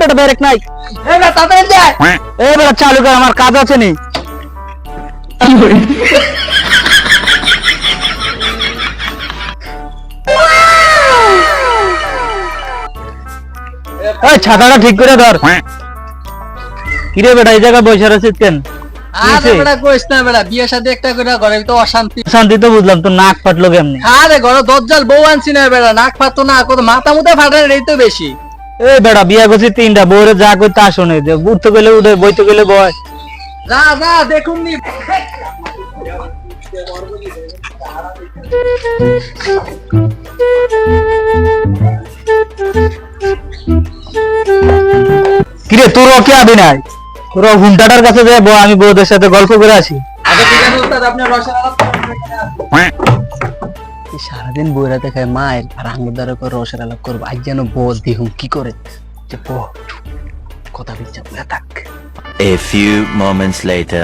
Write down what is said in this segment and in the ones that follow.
বেটা ব্রেক নাই এ বেটা তাড়াতাড়ি যায় এই বেটা চালু কর আমার কাজ আছে নি। এই ছাতাটা ঠিক করে ধর। কিরে বেটা এই জায়গায় বসে রয়েছিস কেন? আরে কিসে? বেটা কইস না বেটা বিয়ে শাদী একটা করে ঘরে তো অশান্তি। শান্তি তো বুঝলাম তো নাক ফাটলো কেমনি? আরে ঘরে দজ্জাল বউ আনছি না বেটা নাক ফাটতো না কত মাথা মুথা ফাটার এই তো বেশি। এই বেড়া বিয়া করছি তিনটা বউরে যা করতে আসো নি। উঠতে গেলে উঠে বইতে গেলে বয়। যা যা দেখুন নি। কিরে তোর কি আবি নাই? তোর হুন্টাটার কাছে যাই বউ আমি বউদের সাথে গল্প করে আসি। আচ্ছা ঠিক আছে আপনি সারাদিন বইরা দেখায় মায়ের আর আঙ্গুর দ্বারা করে রসের আলাপ করব আজ যেন বউ দিহুম কি করে যে কথা বলে থাক A few moments later.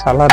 শালার